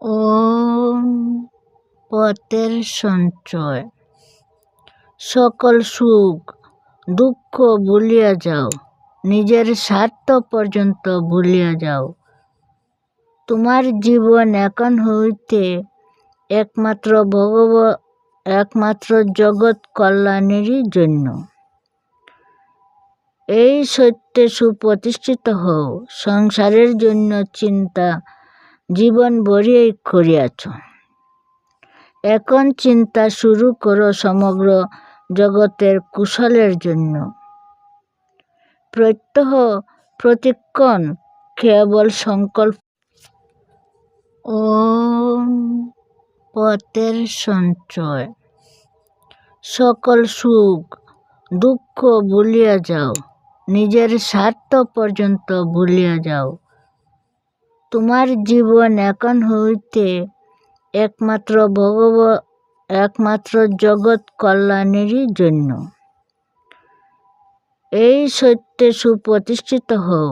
ওম পথের সঞ্চয়। সকল সুখ, দুঃখ ভুলিয়া যাও, নিজের স্বার্থ পর্যন্ত ভুলিয়া যাও। তোমার জীবন এখন হইতে একমাত্র ভগব, একমাত্র জগৎ কল্যাণেরই জন্য। এই সত্যে সুপ্রতিষ্ঠিত হও, সংসারের জন্য চিন্তা জীবন ভরিয়েই করিয়াছ। এখন চিন্তা শুরু করো সমগ্র জগতের কুশলের জন্য। প্রত্যহ প্রতিক্ষণ কেবল সংকল্প। ওম পথের সঞ্চয়। সকল সুখ, দুঃখ ভুলিয়া যাও। নিজের স্বার্থ পর্যন্ত ভুলিয়া যাও। তোমার জীবন এখন হইতে একমাত্র ভগব একমাত্র জগৎ কল্যাণেরই জন্য। এই সত্যে সুপ্রতিষ্ঠিত হও।